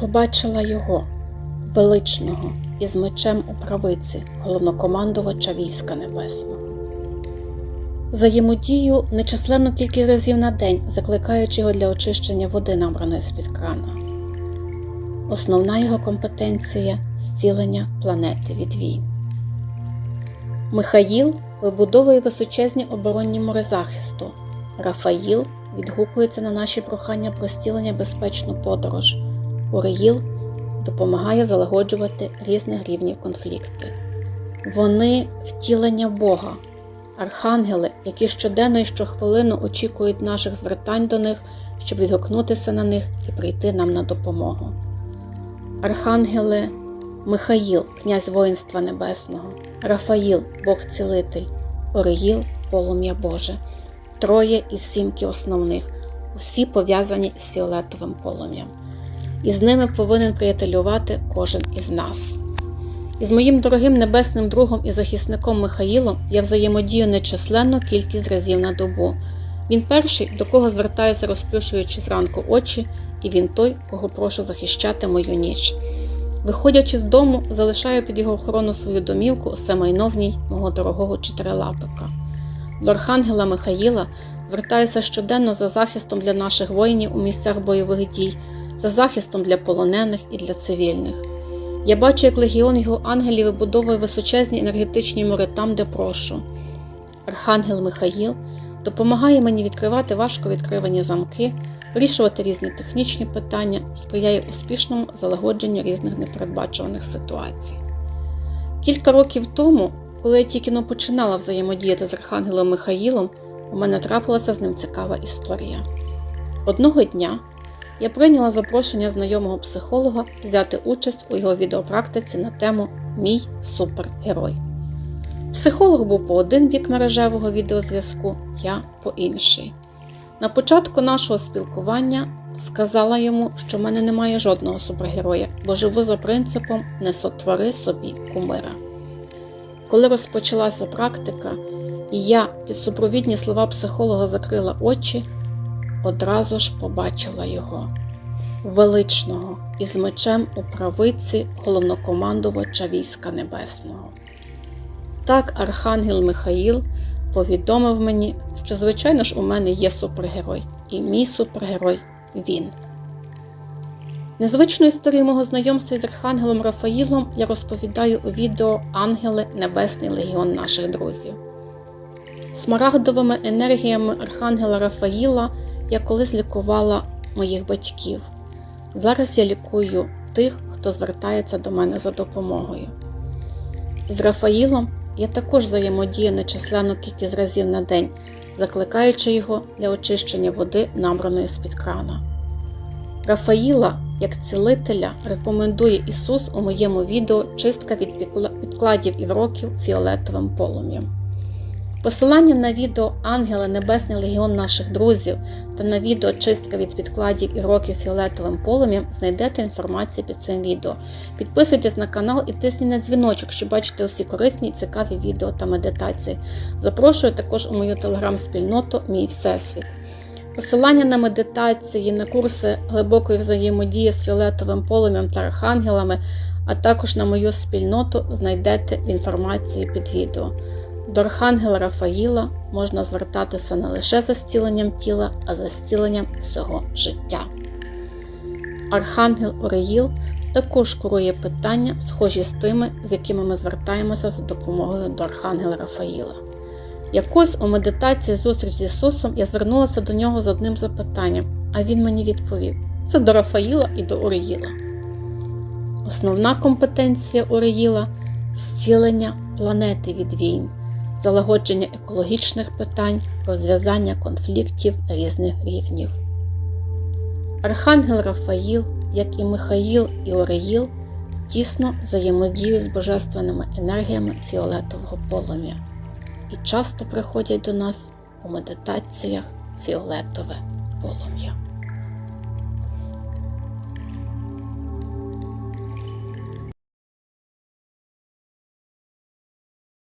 побачила його, величного, із мечем у правиці, головнокомандувача війська небесного. Взаємодію нечисленну кількість разів на день, закликаючи його для очищення води, набраної з-під крана. Основна його компетенція зцілення планети від війн. Михаїл вибудовує височезні оборонні мури захисту. Рафаїл відгукується на наші прохання про зцілення безпечну подорож. Уреїл допомагає залагоджувати різних рівнів конфлікти. Вони втілення Бога, архангели, які щоденно і щохвилину очікують наших звертань до них, щоб відгукнутися на них і прийти нам на допомогу. Архангели Михаїл, князь воїнства небесного, Рафаїл, Бог цілитель, Оригіл, полум'я Боже, троє із сімки основних, усі пов'язані із фіолетовим полум'ям. І з ними повинен приятелювати кожен із нас. Із моїм дорогим небесним другом і захисником Михаїлом я взаємодію нечисленну кількість разів на добу. Він перший, до кого звертаюся, розплющуючи зранку очі, і він той, кого прошу захищати мою ніч. Виходячи з дому, залишаю під його охорону свою домівку, усе майно в ній мого дорогого чотирилапика. До Архангела Михаїла звертаюся щоденно за захистом для наших воїнів у місцях бойових дій, за захистом для полонених і для цивільних. Я бачу, як легіон його ангелів вибудовує височезні енергетичні мури там, де прошу. Архангел Михаїл допомагає мені відкривати важко відкривані замки, вирішувати різні технічні питання, сприяє успішному залагодженню різних непередбачуваних ситуацій. Кілька років тому, коли я тільки починала взаємодіяти з Архангелом Михаїлом, у мене трапилася з ним цікава історія. Одного дня я прийняла запрошення знайомого психолога взяти участь у його відеопрактиці на тему Мій супергерой. Психолог був по один бік мережевого відеозв'язку, я по інший. На початку нашого спілкування сказала йому, що в мене немає жодного супергероя, бо живу за принципом не сотвори собі кумира. Коли розпочалася практика, і я під супровідні слова психолога закрила очі, одразу ж побачила його величного із мечем у правиці головнокомандувача війська небесного. Так Архангел Михаїл повідомив мені, що, звичайно ж, у мене є супергерой, і мій супергерой він. Незвичну історію мого знайомства з Архангелом Рафаїлом я розповідаю у відео Ангели Небесний Легіон наших друзів. Смарагдовими енергіями Архангела Рафаїла я колись лікувала моїх батьків. Зараз я лікую тих, хто звертається до мене за допомогою. З Рафаїлом я також взаємодію нечисленну кількість разів на день, закликаючи його для очищення води, набраної з-під крана. Рафаїла, як цілителя, рекомендує Ісус у моєму відео чистка від підкладів і вроків фіолетовим полум'ям. Посилання на відео Ангели Небесний Легіон наших друзів та на відео Чистка від підкладів і років фіолетовим полум'ям знайдете інформацію під цим відео. Підписуйтесь на канал і тисніть на дзвіночок, щоб бачити усі корисні і цікаві відео та медитації. Запрошую також у мою телеграм-спільноту Мій Всесвіт. Посилання на медитації, на курси глибокої взаємодії з фіолетовим полум'ям та архангелами, а також на мою спільноту знайдете в інформації під відео. До Архангела Рафаїла можна звертатися не лише за зціленням тіла, а за зціленням всього життя. Архангел Ореїл також курує питання, схожі з тими, з якими ми звертаємося за допомогою до Архангела Рафаїла. Якось у медитації зустріч з Ісусом я звернулася до нього з одним запитанням, а він мені відповів: це до Рафаїла і до Ореїла. Основна компетенція Ореїла зцілення планети від війн залагодження екологічних питань, розв'язання конфліктів різних рівнів. Архангел Рафаїл, як і Михаїл і Ореїл, тісно взаємодіють з божественними енергіями фіолетового полум'я і часто приходять до нас у медитаціях фіолетове полум'я.